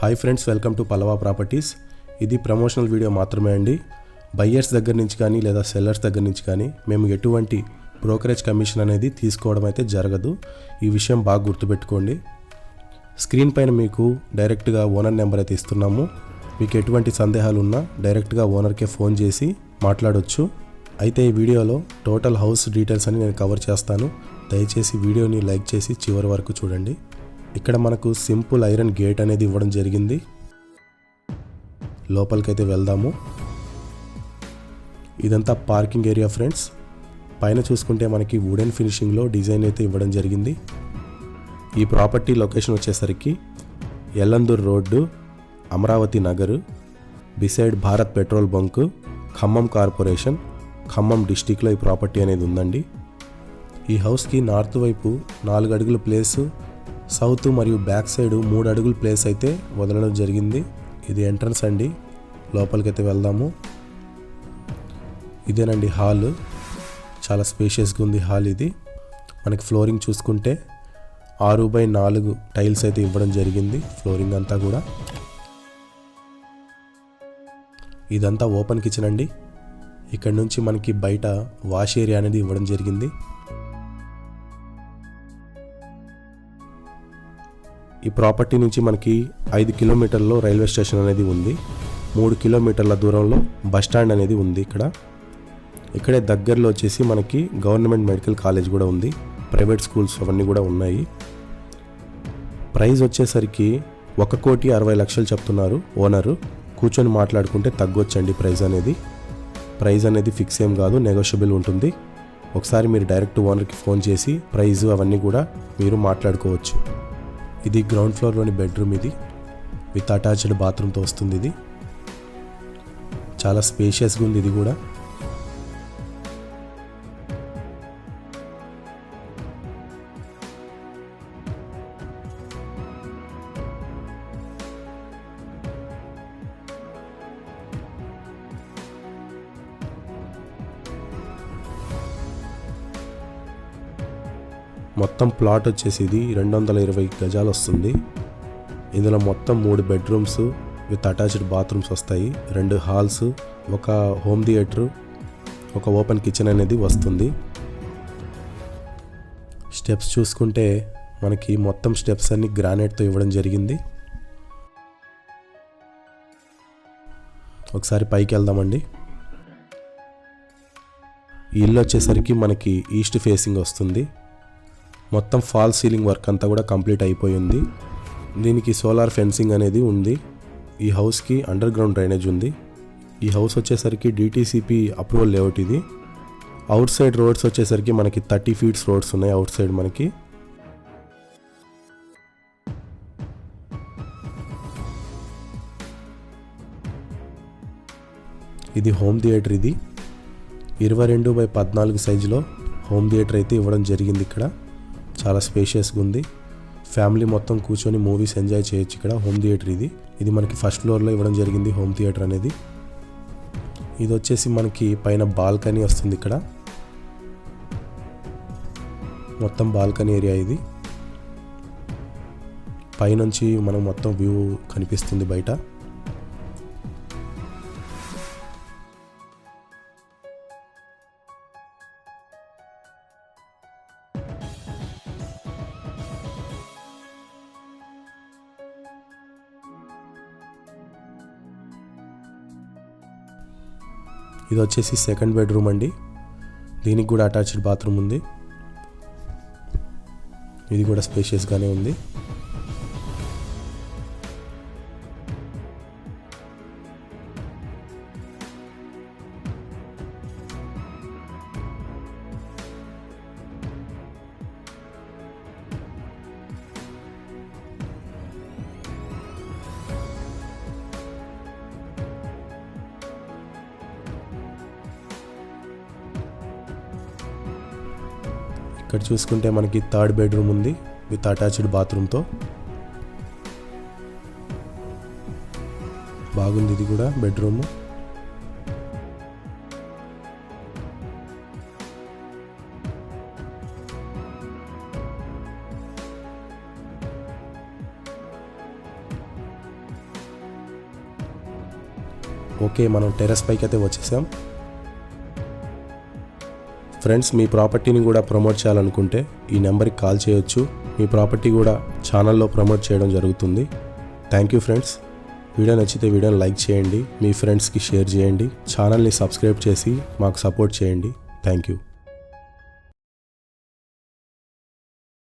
Hi friends welcome to Pallava properties ఇది promotional video మాత్రమే అండి. బయ్యర్స్ దగ్గర నుంచి కానీ లేదా సెల్లర్స్ దగ్గర నుంచి కానీ మేము ఎటువంటి బ్రోకరేజ్ కమిషన్ అనేది తీసుకోవడం అయితే జరగదు. ఈ విషయం బాగా గుర్తుపెట్టుకోండి. స్క్రీన్ పైన మీకు డైరెక్ట్గా ఓనర్ నెంబర్ అయితే ఇస్తున్నాము. మీకు ఎటువంటి సందేహాలు ఉన్నా డైరెక్ట్గా ఓనర్కే ఫోన్ చేసి మాట్లాడవచ్చు అయితే ఈ వీడియోలో టోటల్ హౌస్ డీటెయిల్స్ అని నేను కవర్ చేస్తాను. దయచేసి వీడియోని లైక్ చేసి చివరి వరకు చూడండి. ఇక్కడ మనకు సింపుల్ ఐరన్ గేట్ అనేది ఇవ్వడం జరిగింది. లోపలికైతే వెళ్దాము. ఇదంతా పార్కింగ్ ఏరియా ఫ్రెండ్స్. పైన చూసుకుంటే మనకి వుడెన్ ఫినిషింగ్లో డిజైన్ అయితే ఇవ్వడం జరిగింది. ఈ ప్రాపర్టీ లొకేషన్ వచ్చేసరికి Yellandur road Amaravati Nagar beside Bharat petrol bunk Khammam corporation Khammam డిస్టిక్లో ఈ ప్రాపర్టీ అనేది ఉందండి. ఈ హౌస్కి నార్త్ వైపు నాలుగు అడుగుల ప్లేసు సౌత్ మరియు బ్యాక్ సైడ్ మూడు అడుగుల ప్లేస్ అయితే వదలడం జరిగింది. ఇది ఎంట్రన్స్ అండి. లోపలికైతే వెళ్దాము. ఇదేనండి హాల్. చాలా స్పేషియస్గా ఉంది హాల్ ఇది. మనకి ఫ్లోరింగ్ చూసుకుంటే ఆరు బై నాలుగు టైల్స్ అయితే ఇవ్వడం జరిగింది ఫ్లోరింగ్ అంతా కూడా. ఇదంతా ఓపెన్ కిచెన్ అండి. ఇక్కడ నుంచి మనకి బయట వాష్ ఏరియా అనేది ఇవ్వడం జరిగింది. ఈ ప్రాపర్టీ నుంచి మనకి ఐదు కిలోమీటర్లో రైల్వే స్టేషన్ అనేది ఉంది. మూడు కిలోమీటర్ల దూరంలో బస్ స్టాండ్ అనేది ఉంది ఇక్కడ. ఇక్కడే దగ్గరలో వచ్చేసి మనకి గవర్నమెంట్ మెడికల్ కాలేజ్ కూడా ఉంది. ప్రైవేట్ స్కూల్స్ అవన్నీ కూడా ఉన్నాయి. ప్రైస్ వచ్చేసరికి ఒక కోటి అరవై లక్షలు చెప్తున్నారు ఓనరు. కూర్చొని మాట్లాడుకుంటే తగ్గొచ్చండి ప్రైస్ అనేది. ప్రైస్ అనేది ఫిక్స్ ఏం కాదు నెగోషియబుల్ ఉంటుంది. ఒకసారి మీరు డైరెక్ట్ ఓనర్కి ఫోన్ చేసి ప్రైజు అవన్నీ కూడా మీరు మాట్లాడుకోవచ్చు. ఇది గ్రౌండ్ ఫ్లోర్లోని బెడ్రూమ్ ఇది. విత్ అటాచ్డ్ బాత్రూమ్తో వస్తుంది ఇది. చాలా స్పేషియస్గా ఉంది ఇది కూడా. మొత్తం ప్లాట్ వచ్చేసి ఇది రెండు వందల ఇరవై గజాలు వస్తుంది ఇందులో మొత్తం మూడు బెడ్రూమ్స్ విత్ అటాచ్డ్ బాత్రూమ్స్ వస్తాయి. రెండు హాల్స్ ఒక హోమ్ థియేటర్ ఒక ఓపెన్ కిచెన్ అనేది వస్తుంది. స్టెప్స్ చూసుకుంటే మనకి మొత్తం స్టెప్స్ అన్ని గ్రానైట్తో ఇవ్వడం జరిగింది. ఒకసారి పైకి వెళ్దామండి. ఈ ఇల్లు వచ్చేసరికి మనకి ఈస్ట్ ఫేసింగ్ వస్తుంది. మొత్తం ఫాల్ సీలింగ్ వర్క్ అంతా కూడా కంప్లీట్ అయిపోయింది. దీనికి సోలార్ ఫెన్సింగ్ అనేది ఉంది. ఈ హౌస్కి అండర్ గ్రౌండ్ డ్రైనేజ్ ఉంది. ఈ హౌస్ వచ్చేసరికి డిటీసీపీ అప్రూవల్ లేఅవుట్ ఇది. అవుట్ సైడ్ రోడ్స్ వచ్చేసరికి మనకి థర్టీ ఫీట్స్ రోడ్స్ ఉన్నాయి అవుట్ సైడ్ మనకి. ఇది హోమ్ థియేటర్ ఇది. ఇరవై రెండు బై పద్నాలుగు సైజులో హోమ్ థియేటర్ అయితే ఇవ్వడం జరిగింది ఇక్కడ. చాలా స్పేషియస్గా ఉంది. ఫ్యామిలీ మొత్తం కూర్చొని మూవీస్ ఎంజాయ్ చేయొచ్చు ఇక్కడ. హోమ్ థియేటర్ ఇది. ఇది మనకి ఫస్ట్ ఫ్లోర్లో ఇవ్వడం జరిగింది హోమ్ థియేటర్ అనేది. ఇది వచ్చేసి మనకి పైన బాల్కనీ వస్తుంది ఇక్కడ. మొత్తం బాల్కనీ ఏరియా ఇది. పైనుంచి మనం మొత్తం వ్యూ కనిపిస్తుంది బయట. ఇది వచ్చేసి సెకండ్ బెడ్రూమ్ అండి. దీనికి కూడా అటాచ్డ్ బాత్రూమ్ ఉంది. ఇది కూడా స్పేషియస్గానే ఉంది. ఇక్కడ చూసుకుంటే మనకి థర్డ్ బెడ్రూమ్ ఉంది విత్ అటాచ్డ్ బాత్రూమ్తో. బాగుంది ఇది కూడా బెడ్రూము. ఓకే మనం టెర్రస్ పైకి అయితే వచ్చేసాం. ఫ్రెండ్స్ మీ ప్రాపర్టీని కూడా ప్రమోట్ చేయాలనుకుంటే ఈ నెంబర్కి కాల్ చేయొచ్చు. మీ ప్రాపర్టీ కూడా ఛానల్లో ప్రమోట్ చేయడం జరుగుతుంది. థ్యాంక్ యూ ఫ్రెండ్స్ వీడియో నచ్చితే వీడియోని లైక్ చేయండి. మీ ఫ్రెండ్స్కి షేర్ చేయండి. ఛానల్ని సబ్స్క్రైబ్ చేసి మాకు సపోర్ట్ చేయండి. Thank you